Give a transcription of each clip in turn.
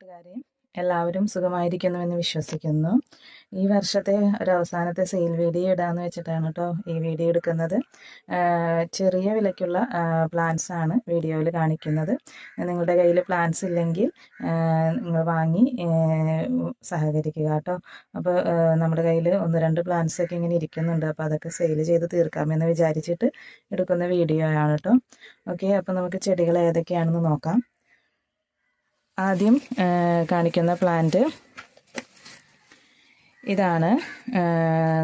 കൂട്ടുകാരെ എല്ലാവരും സുഖമായിരിക്കുന്നുവെന്ന് വിശ്വസിക്കുന്നു. ഈ വർഷത്തെ ഒരു അവസാനത്തെ സെയിൽ വീഡിയോ ഇടാന്ന് വെച്ചിട്ടാണ് കേട്ടോ ഈ വീഡിയോ എടുക്കുന്നത്. ചെറിയ വിലയ്ക്കുള്ള പ്ലാൻസ് ആണ് വീഡിയോയിൽ കാണിക്കുന്നത്. നിങ്ങളുടെ കയ്യിൽ പ്ലാൻസ് ഇല്ലെങ്കിൽ നിങ്ങൾ വാങ്ങി സഹകരിക്കുക കേട്ടോ അപ്പോൾ നമ്മുടെ കയ്യിൽ ഒന്ന് രണ്ട് പ്ലാൻസ് ഒക്കെ ഇങ്ങനെ ഇരിക്കുന്നുണ്ട്. അപ്പോൾ അതൊക്കെ സെയിൽ ചെയ്ത് തീർക്കാമെന്ന് വിചാരിച്ചിട്ട് എടുക്കുന്ന വീഡിയോ ആണ് കേട്ടോ ഓക്കെ അപ്പോൾ നമുക്ക് ചെടികൾ ഏതൊക്കെയാണെന്ന് നോക്കാം. ആദ്യം കാണിക്കുന്ന പ്ലാന്റ്. ഇതാണ്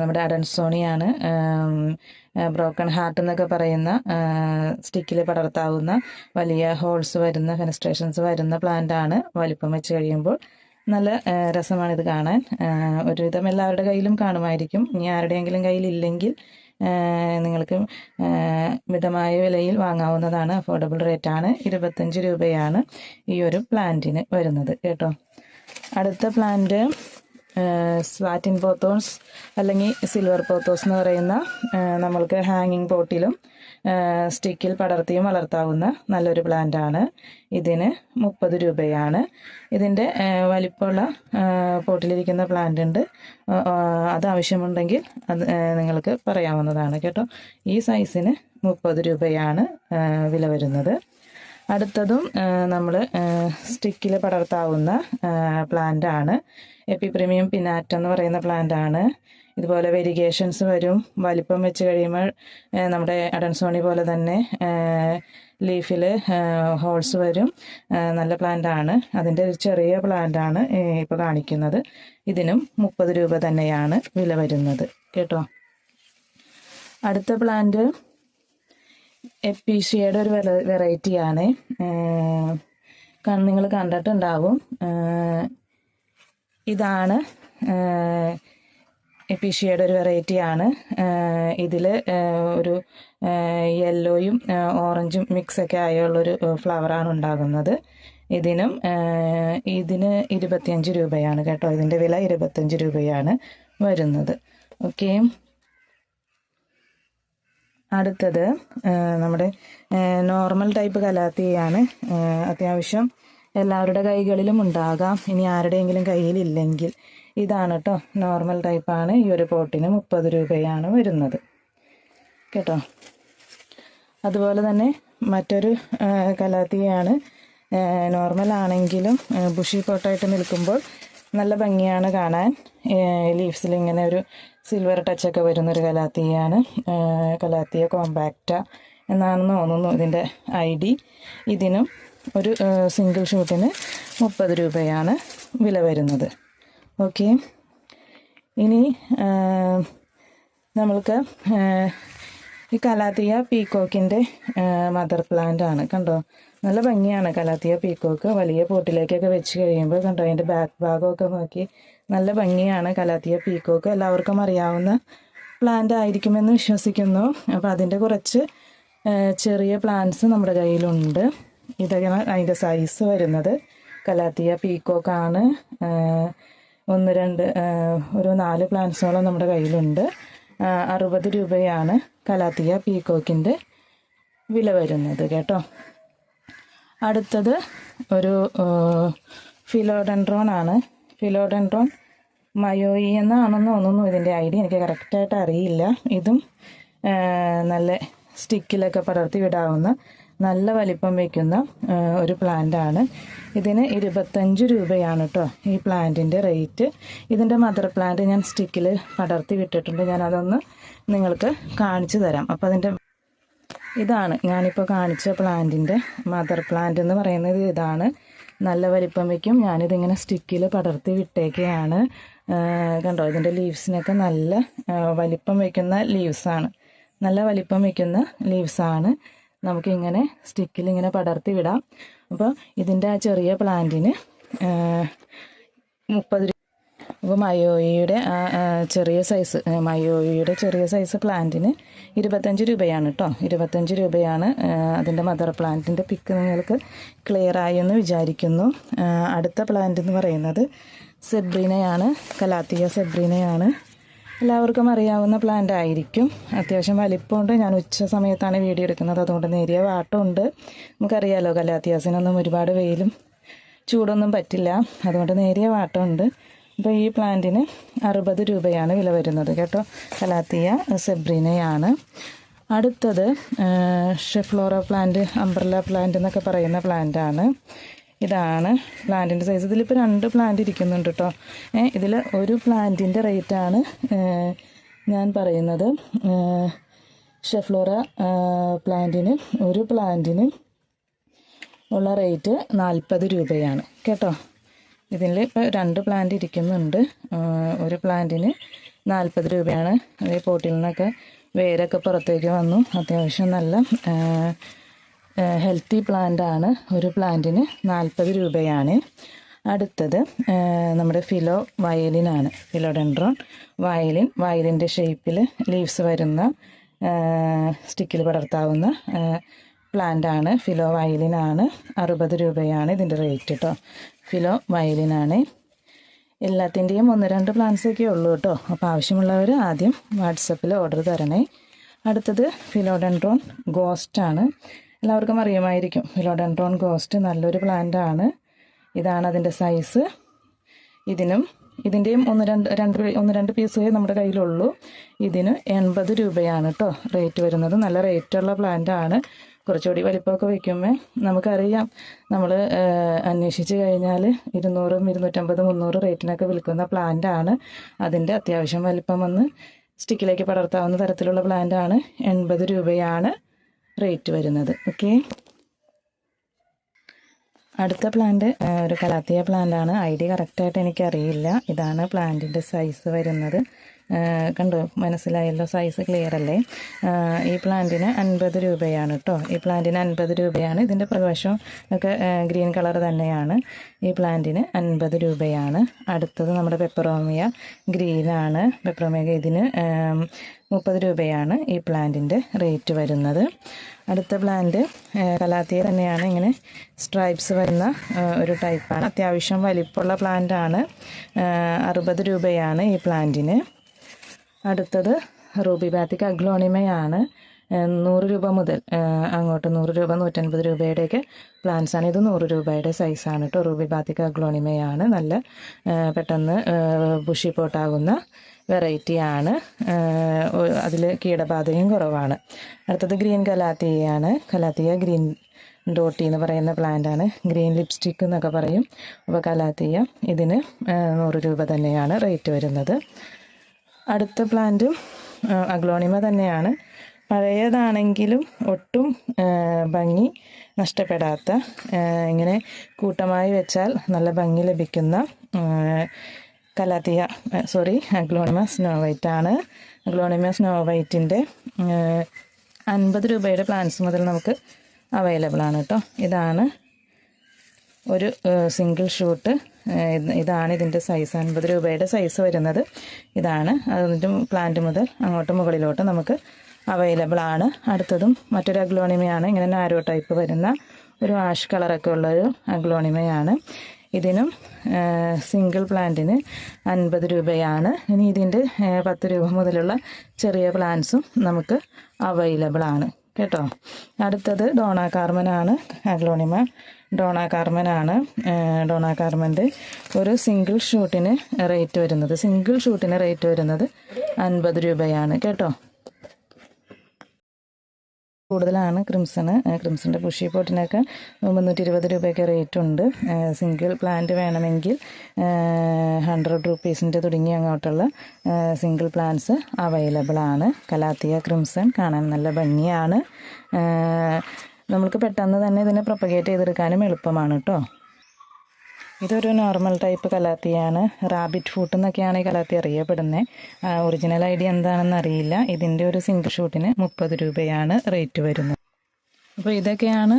നമ്മുടെ അഡൻസോണിയാണ് ബ്രോക്കൺ ഹാർട്ട് എന്നൊക്കെ പറയുന്ന സ്റ്റിക്കിൽ പടർത്താവുന്ന വലിയ ഹോൾസ് വരുന്ന ഫെനസ്ട്രേഷൻസ് വരുന്ന പ്ലാന്റ് ആണ്. വലിപ്പം വെച്ച് കഴിയുമ്പോൾ നല്ല രസമാണിത് കാണാൻ. ഒരുവിധം എല്ലാവരുടെ കയ്യിലും കാണുമായിരിക്കും. ഇനി ആരുടെയെങ്കിലും കയ്യിലില്ലെങ്കിൽ നിങ്ങൾക്ക് മിതമായ വിലയിൽ വാങ്ങാവുന്നതാണ്. അഫോർഡബിൾ റേറ്റ് ആണ്. ഇരുപത്തഞ്ച് രൂപയാണ് ഈ ഒരു പ്ലാന്റിന് വരുന്നത് കേട്ടോ. അടുത്ത പ്ലാന്റ് സ്വാറ്റിൻ പോത്തോസ് അല്ലെങ്കിൽ സിൽവർ പോത്തോസ് എന്ന് പറയുന്ന നമ്മൾക്ക് ഹാങ്ങിങ് പോട്ടിലും സ്റ്റിക്കിൽ പടർത്തിയും വളർത്താവുന്ന നല്ലൊരു പ്ലാന്റ് ആണ്. ഇതിന് മുപ്പത് രൂപയാണ്. ഇതിന്റെ വലിപ്പമുള്ള പോട്ടിലിരിക്കുന്ന പ്ലാന്റ് ഉണ്ട്. അത് ആവശ്യമുണ്ടെങ്കിൽ അത് നിങ്ങൾക്ക് പറയാവുന്നതാണ് കേട്ടോ. ഈ സൈസിന് മുപ്പത് രൂപയാണ് വില വരുന്നത്. അടുത്തതും നമ്മൾ സ്റ്റിക്കിൽ പടർത്താവുന്ന പ്ലാന്റ് ആണ്. എപ്പി പ്രീമിയം പിനാറ്റ് എന്ന് പറയുന്ന പ്ലാന്റ് ആണ്. ഇതുപോലെ വെരിഗേഷൻസ് വരും. വലിപ്പം വെച്ച് കഴിയുമ്പോൾ നമ്മുടെ അഡൻസോണി പോലെ തന്നെ ലീഫിൽ ഹോൾസ് വരും. നല്ല പ്ലാന്റ് ആണ്. അതിന്റെ ഒരു ചെറിയ പ്ലാന്റ് ആണ് ഇപ്പോൾ കാണിക്കുന്നത്. ഇതിനും മുപ്പത് രൂപ തന്നെയാണ് വില വരുന്നത്. കേട്ടോ? അടുത്ത പ്ലാന്റ് എപ്പീഷിയയുടെ ഒരു വെറൈറ്റിയാണ് നിങ്ങൾ കണ്ടിട്ടുണ്ടാവും. ഇതാണ് എപ്പീഷ്യയുടെ ഒരു വെറൈറ്റിയാണ് ഇതിൽ ഒരു യെല്ലോയും ഓറഞ്ചും മിക്സൊക്കെ ആയുള്ളൊരു ഫ്ലവറാണ് ഉണ്ടാകുന്നത്. ഇതിനും ഇതിന് ഇരുപത്തിയഞ്ച് രൂപയാണ് കേട്ടോ. ഇതിന്റെ വില ഇരുപത്തഞ്ച് രൂപയാണ് വരുന്നത്. ഓക്കെ അടുത്തത് നമ്മുടെ നോർമൽ ടൈപ്പ് കലാത്തിയാണ്. അത്യാവശ്യം എല്ലാവരുടെ കൈകളിലും ഉണ്ടാകാം. ഇനി ആരുടെയെങ്കിലും കയ്യിലില്ലെങ്കിൽ ഇതാണ് കേട്ടോ നോർമൽ ടൈപ്പാണ് ഈ ഒരു പോട്ടിന് മുപ്പത് രൂപയാണ് വരുന്നത്. കേട്ടോ? അതുപോലെ തന്നെ മറ്റൊരു കലാത്തിയാണ്. നോർമൽ ആണെങ്കിലും ബുഷി പോട്ടായിട്ട് നിൽക്കുമ്പോൾ നല്ല ഭംഗിയാണ് കാണാൻ. ലീവ്സിൽ ഇങ്ങനെ ഒരു സിൽവർ ടച്ചൊക്കെ വരുന്നൊരു കലാത്തിയാണ്. കലാത്തിയ കോമ്പാക്റ്റ എന്നാണെന്ന് തോന്നുന്നു ഇതിന്റെ ഐ ഡി ഇതിനും ഒരു സിംഗിൾ ഷൂട്ടിന് മുപ്പത് രൂപയാണ് വില വരുന്നത്. ഓക്കെ. ഇനി നമ്മൾക്ക് ഈ കലാത്തിയ പീക്കോക്കിന്റെ മദർ പ്ലാന്റ് ആണ് കണ്ടോ? നല്ല ഭംഗിയാണ് കലാത്തിയ പീക്കോക്ക്. വലിയ പോട്ടിലേക്കൊക്കെ വെച്ച് കഴിയുമ്പോൾ കണ്ടോ അതിന്റെ ബാക്ക് ഭാഗമൊക്കെ നോക്കി നല്ല ഭംഗിയാണ് കലാത്തിയ പീക്കോക്ക്. എല്ലാവർക്കും അറിയാവുന്ന പ്ലാന്റ് ആയിരിക്കുമെന്ന് വിശ്വസിക്കുന്നു. അപ്പോൾ അതിന്റെ കുറച്ച് ചെറിയ പ്ലാന്റ്സ് നമ്മുടെ കയ്യിലുണ്ട്. ഇതൊക്കെയാണ് അതിന്റെ സൈസ് വരുന്നത് കലാത്തിയ പീക്കോക്കാണ്. ഒന്ന് രണ്ട് ഒരു നാല് പ്ലാന്റ്സോളം നമ്മുടെ കയ്യിലുണ്ട്. അറുപത് രൂപയാണ് കലാത്തിയ പീക്കോക്കിന്റെ വില വരുന്നത് കേട്ടോ. അടുത്തത് ഒരു ഫിലോഡൻഡ്രോൺ ആണ്. ഫിലോഡൻഡ്രോൺ മയോയി എന്നാണെന്ന് തോന്നുന്നു. ഇതിന്റെ ഐഡിയ എനിക്ക് കറക്റ്റായിട്ട് അറിയില്ല. ഇതും നല്ല സ്റ്റിക്കിലൊക്കെ പടർത്തി വിടാവുന്ന നല്ല വലിപ്പം വയ്ക്കുന്ന ഒരു ആണ്. ഇതിന് ഇരുപത്തഞ്ച് രൂപയാണ് കേട്ടോ ഈ പ്ലാന്റിന്റെ റേറ്റ് ഇതിന്റെ മദർ പ്ലാന്റ് ഞാൻ സ്റ്റിക്കിൽ പടർത്തി വിട്ടിട്ടുണ്ട്. ഞാൻ അതൊന്ന് നിങ്ങൾക്ക് കാണിച്ചു തരാം. അപ്പോൾ അതിന്റെ ഇതാണ് ഞാനിപ്പോൾ കാണിച്ച പ്ലാന്റിന്റെ മദർ പ്ലാന്റ് എന്ന് പറയുന്നത് ഇതാണ്. നല്ല വലിപ്പം വയ്ക്കും. ഞാനിതിങ്ങനെ സ്റ്റിക്കിൽ പടർത്തി വിട്ടേക്കുകയാണ് കണ്ടോ? ഇതിന്റെ ലീവ്സിനൊക്കെ നല്ല വലിപ്പം വയ്ക്കുന്ന ലീവ്സാണ് നല്ല വലിപ്പം വയ്ക്കുന്ന ലീവ്സാണ് നമുക്കിങ്ങനെ സ്റ്റിക്കിൽ ഇങ്ങനെ പടർത്തി വിടാം. അപ്പോൾ ഇതിന്റെ ആ ചെറിയ പ്ലാന്റിന് മുപ്പത് അപ്പോൾ മയോയിയുടെ ചെറിയ സൈസ് മയോയിയുടെ ചെറിയ സൈസ് പ്ലാന്റിന് ഇരുപത്തഞ്ച് രൂപയാണ് കേട്ടോ ഇരുപത്തഞ്ച് രൂപയാണ് അതിന്റെ മദർ പ്ലാന്റിന്റെ പിക്ക് നിങ്ങൾക്ക് ക്ലിയർ ആയി എന്ന് വിചാരിക്കുന്നു. അടുത്ത പ്ലാന്റ് എന്ന് പറയുന്നത് സെബ്രീനയാണ് കലാത്തിയ സെബ്രീനയാണ്. എല്ലാവർക്കും അറിയാവുന്ന പ്ലാന്റ് ആയിരിക്കും. അത്യാവശ്യം വലിപ്പമുണ്ട്. ഞാൻ ഉച്ച സമയത്താണ് വീഡിയോ എടുക്കുന്നത്. അതുകൊണ്ട് നേരിയ വാട്ടമുണ്ട്. നമുക്കറിയാലോ കലാത്യാസിനൊന്നും ഒരുപാട് വെയിലും ചൂടൊന്നും പറ്റില്ല. അതുകൊണ്ട് നേരിയ വാട്ടമുണ്ട്. അപ്പോൾ ഈ പ്ലാന്റിന് അറുപത് രൂപയാണ് വില വരുന്നത് കേട്ടോ. കലാത്തിയ സെബ്രീനയാണ്. അടുത്തത് ഷെഫ്ലോറ പ്ലാന്റ് അംബ്രല പ്ലാന്റ് എന്നൊക്കെ പറയുന്ന പ്ലാന്റാണ് ഇതാണ് പ്ലാന്റിന്റെ സൈസ് ഇതിലിപ്പോൾ രണ്ട് പ്ലാന്റ് ഇരിക്കുന്നുണ്ട് കേട്ടോ ഇതിൽ ഒരു പ്ലാന്റിന്റെ റേറ്റാണ് ഞാൻ പറയുന്നത്. ഷെഫ്ലോറ പ്ലാന്റിന് ഒരു പ്ലാന്റിന് ഉള്ള റേറ്റ് നാൽപ്പത് രൂപയാണ്. കേട്ടോ? ഇതിൽ ഇപ്പോൾ രണ്ട് പ്ലാന്റ് ഇരിക്കുന്നുണ്ട്. ഒരു പ്ലാന്റിന് നാൽപ്പത് രൂപയാണ്. അതേ പോട്ടിൽ നിന്നൊക്കെ വേരൊക്കെ പുറത്തേക്ക് വന്നു. അത്യാവശ്യം നല്ല ഹെൽത്തി പ്ലാന്റ് ആണ്. ഒരു പ്ലാന്റിന് നാൽപ്പത് രൂപയാണ്. അടുത്തത് നമ്മുടെ ഫിലോ വയലിനാണ് ഫിലോഡെൻഡ്രോൺ വയലിൻ വയലിന്റെ ഷേപ്പിൽ ലീവ്സ് വരുന്ന സ്റ്റിക്കിൽ പടർത്താവുന്ന പ്ലാന്റ് ആണ്. ഫിലോ വയലിനാണ് അറുപത് രൂപയാണ് ഇതിന്റെ റേറ്റ് കേട്ടോ ഫിലോ വയലിനാണ് എല്ലാത്തിന്റെയും ഒന്ന് രണ്ട് പ്ലാന്റ്സ് ഒക്കെ ഉള്ളൂ കേട്ടോ അപ്പോൾ ആവശ്യമുള്ളവർ ആദ്യം വാട്സപ്പിൽ ഓർഡർ തരണേ. അടുത്തത് ഫിലോഡെൻഡ്രോൺ ഗോസ്റ്റാണ് എല്ലാവർക്കും അറിയുമായിരിക്കും. ഫിലോഡൻട്രോൺ ഗോസ്റ്റ് നല്ലൊരു പ്ലാന്റ് ആണ്. ഇതാണ് അതിന്റെ സൈസ് ഇതിനും ഇതിന്റെയും ഒന്ന് രണ്ട് രണ്ട് ഒന്ന് രണ്ട് പീസേ നമ്മുടെ കയ്യിലുള്ളൂ. ഇതിന് എൺപത് രൂപയാണ് കേട്ടോ റേറ്റ് വരുന്നത്. നല്ല റേറ്റുള്ള പ്ലാന്റ് ആണ്. കുറച്ചുകൂടി വലിപ്പമൊക്കെ വയ്ക്കുമ്പോൾ നമുക്കറിയാം. നമ്മൾ അന്വേഷിച്ച് കഴിഞ്ഞാൽ ഇരുന്നൂറും ഇരുന്നൂറ്റമ്പത് മുന്നൂറ് റേറ്റിനൊക്കെ വിൽക്കുന്ന പ്ലാന്റ് ആണ്. അതിന്റെ അത്യാവശ്യം വലിപ്പം വന്ന് സ്റ്റിക്കിലേക്ക് പടർത്താവുന്ന തരത്തിലുള്ള പ്ലാന്റ് ആണ്. എൺപത് രൂപയാണ്. റേറ്റ് വരുന്നത് ഓക്കെ അടുത്ത പ്ലാന്റ് ഒരു കലാത്തിയ പ്ലാന്റ് ആണ്. ഐ ഡി കറക്റ്റായിട്ട് എനിക്കറിയില്ല. ഇതാണ് പ്ലാന്റിന്റെ സൈസ് വരുന്നത്. കണ്ടോ? മനസ്സിലായല്ലോ സൈസ് ക്ലിയർ അല്ലേ? ഈ പ്ലാന്റിന് അൻപത് രൂപയാണ് കേട്ടോ ഈ പ്ലാന്റിന് അൻപത് രൂപയാണ്. ഇതിന്റെ പ്രകാശം ഒക്കെ ഗ്രീൻ കളർ തന്നെയാണ്. ഈ പ്ലാന്റിന് അൻപത് രൂപയാണ്. അടുത്തത് നമ്മുടെ പെപ്പറോമിയ ഗ്രീനാണ് പെപ്പറോമിയ ഇതിന് മുപ്പത് രൂപയാണ് ഈ പ്ലാന്റിന്റെ റേറ്റ് വരുന്നത്. അടുത്ത പ്ലാന്റ് കലാത്തിയ തന്നെയാണ്. ഇങ്ങനെ സ്ട്രൈപ്സ് വരുന്ന ഒരു ടൈപ്പാണ് അത്യാവശ്യം വലിപ്പമുള്ള പ്ലാന്റ് ആണ്. അറുപത് രൂപയാണ് ഈ പ്ലാന്റിന് അടുത്തത് റൂബി ബാത്തിക് അഗ്ലോണിമയാണ് നൂറ് രൂപ മുതൽ അങ്ങോട്ട് നൂറ് രൂപ നൂറ്റൻപത് രൂപയുടെയൊക്കെ പ്ലാന്റ്സ് ആണ്. ഇത് നൂറ് രൂപയുടെ സൈസാണ് കേട്ടോ റൂബി ബാത്തിക് അഗ്ലോണിമയാണ്. നല്ല പെട്ടെന്ന് ബുഷി പോട്ടാകുന്ന വെറൈറ്റിയാണ് അതിൽ കീടബാധയും കുറവാണ്. അടുത്തത് ഗ്രീൻ കലാത്തിയാണ് കലാത്തിയ ഗ്രീൻ ഡോട്ടി എന്ന് പറയുന്ന പ്ലാന്റ് ആണ്. ഗ്രീൻ ലിപ്സ്റ്റിക് എന്നൊക്കെ പറയും. അപ്പോൾ കലാത്തിയ ഇതിന് നൂറ് രൂപ തന്നെയാണ് റേറ്റ് വരുന്നത്. അടുത്ത പ്ലാന്റും അഗ്ലോണിമ തന്നെയാണ്. പഴയതാണെങ്കിലും ഒട്ടും ഭംഗി നഷ്ടപ്പെടാത്ത ഇങ്ങനെ കൂട്ടമായി വെച്ചാൽ നല്ല ഭംഗി ലഭിക്കുന്ന calathea sorry aglaonema snow white ആണ്. അഗ്ലോണിമ സ്നോ വൈറ്റിന്റെ അൻപത് രൂപയുടെ പ്ലാന്റ്സ് മുതൽ നമുക്ക് അവൈലബിൾ ആണ് കേട്ടോ ഇതാണ് ഒരു സിംഗിൾ ഷൂട്ട് ഇതാണ് ഇതിന്റെ സൈസ് അൻപത് രൂപയുടെ സൈസ് വരുന്നത്. ഇതാണ് അതിന്റെ പ്ലാന്റ് മുതൽ അങ്ങോട്ട് മുകളിലോട്ട് നമുക്ക് അവൈലബിൾ ആണ്. അടുത്തതും മറ്റൊരു അഗ്ലോണിമയാണ് ഇങ്ങനെ നാരോ ടൈപ്പ് വരുന്ന ഒരു ആഷ് കളറൊക്കെ ഉള്ളൊരു അഗ്ലോണിമയാണ് ഇതിനും സിംഗിൾ പ്ലാന്റിന് അൻപത് രൂപയാണ്. ഇനി ഇതിന്റെ പത്ത് രൂപ മുതലുള്ള ചെറിയ പ്ലാന്റ്സും നമുക്ക് അവൈലബിൾ ആണ്. കേട്ടോ? അടുത്തത് ഡോണ കാർമനാണ് അഗ്ലോണിമ ഡോണ കാർമനാണ് ഡോണ കാർമന്റെ ഒരു സിംഗിൾ ഷൂട്ടിന് റേറ്റ് വരുന്നത്. സിംഗിൾ ഷൂട്ടിന് റേറ്റ് വരുന്നത് അൻപത് രൂപയാണ്. കേട്ടോ? കൂടുതലാണ് ക്രിംസണ്. ക്രിംസണിന്റെ പുഷി പോട്ടിനൊക്കെ മുന്നൂറ്റി ഇരുപത് രൂപയൊക്കെ റേറ്റ് ഉണ്ട്. സിംഗിൾ പ്ലാന്റ് വേണമെങ്കിൽ ഹൺഡ്രഡ് റുപ്പീസിന്റെ തുടങ്ങി അങ്ങോട്ടുള്ള സിംഗിൾ പ്ലാന്റ്സ് അവൈലബിൾ ആണ്. കലാത്തിയ ക്രിംസൺ കാണാൻ നല്ല ഭംഗിയാണ്. നമുക്ക് പെട്ടെന്ന് തന്നെ ഇതിനെ പ്രൊപ്പഗേറ്റ് ചെയ്തെടുക്കാനും എളുപ്പമാണ് കേട്ടോ ഇതൊരു നോർമൽ ടൈപ്പ് കലാത്തിയാണ്. റാബിറ്റ് ഫൂട്ട് എന്നൊക്കെയാണ് ഈ കലാത്തി അറിയപ്പെടുന്നത് ഒറിജിനൽ ഐഡിയ എന്താണെന്ന് അറിയില്ല ഇതിന്റെ ഒരു സിംഗിൾ ഷൂട്ടിന് മുപ്പത് രൂപയാണ് റേറ്റ് വരുന്നത്. അപ്പോൾ ഇതൊക്കെയാണ്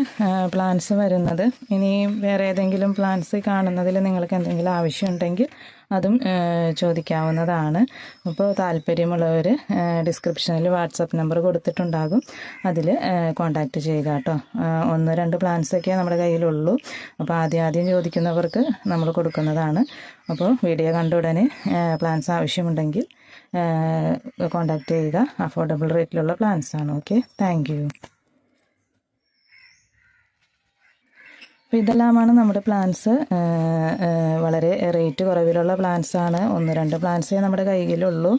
പ്ലാൻസ് വരുന്നത്. ഇനി വേറെ ഏതെങ്കിലും പ്ലാൻസ് കാണുന്നതിൽ നിങ്ങൾക്ക് എന്തെങ്കിലും ആവശ്യമുണ്ടെങ്കിൽ അതും ചോദിക്കാവുന്നതാണ്. അപ്പോൾ താല്പര്യമുള്ളവർ ഡിസ്ക്രിപ്ഷനിൽ വാട്സപ്പ് നമ്പർ കൊടുത്തിട്ടുണ്ടാകും. അതിൽ കോൺടാക്റ്റ് ചെയ്യുക കേട്ടോ. ഒന്ന് രണ്ട് പ്ലാൻസ് ഒക്കെ നമ്മുടെ കയ്യിലുള്ളൂ. അപ്പോൾ ആദ്യം ആദ്യം ചോദിക്കുന്നവർക്ക് നമ്മൾ കൊടുക്കുന്നതാണ്. അപ്പോൾ വീഡിയോ കണ്ട ഉടനെ പ്ലാൻസ് ആവശ്യമുണ്ടെങ്കിൽ കോൺടാക്റ്റ് ചെയ്യുക. അഫോർഡബിൾ റേറ്റിലുള്ള പ്ലാൻസാണ് ഓക്കെ താങ്ക് അപ്പോൾ ഇതെല്ലാമാണ് നമ്മുടെ പ്ലാന്റ്സ് വളരെ റേറ്റ് കുറവിലുള്ള പ്ലാന്റ്സ് ആണ്. ഒന്ന് രണ്ട് പ്ലാന്റ്സേ നമ്മുടെ കയ്യിലുള്ളൂ.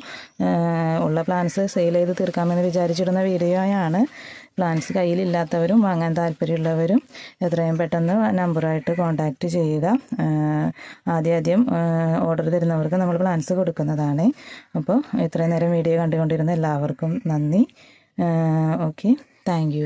ഉള്ള പ്ലാന്റ്സ് സെയിൽ ചെയ്ത് തീർക്കാമെന്ന് വിചാരിച്ചിരുന്ന വീഡിയോയാണ്. പ്ലാന്റ്സ് കയ്യിലില്ലാത്തവരും വാങ്ങാൻ താല്പര്യമുള്ളവരും എത്രയും പെട്ടെന്ന് നമ്പറായിട്ട് കോൺടാക്റ്റ് ചെയ്യുക. ആദ്യം ആദ്യം ഓർഡർ തരുന്നവർക്ക് നമ്മൾ പ്ലാന്റ്സ് കൊടുക്കുന്നതാണ്. അപ്പോൾ ഇത്രയും നേരം വീഡിയോ കണ്ടുകൊണ്ടിരുന്ന എല്ലാവർക്കും നന്ദി. Okay thank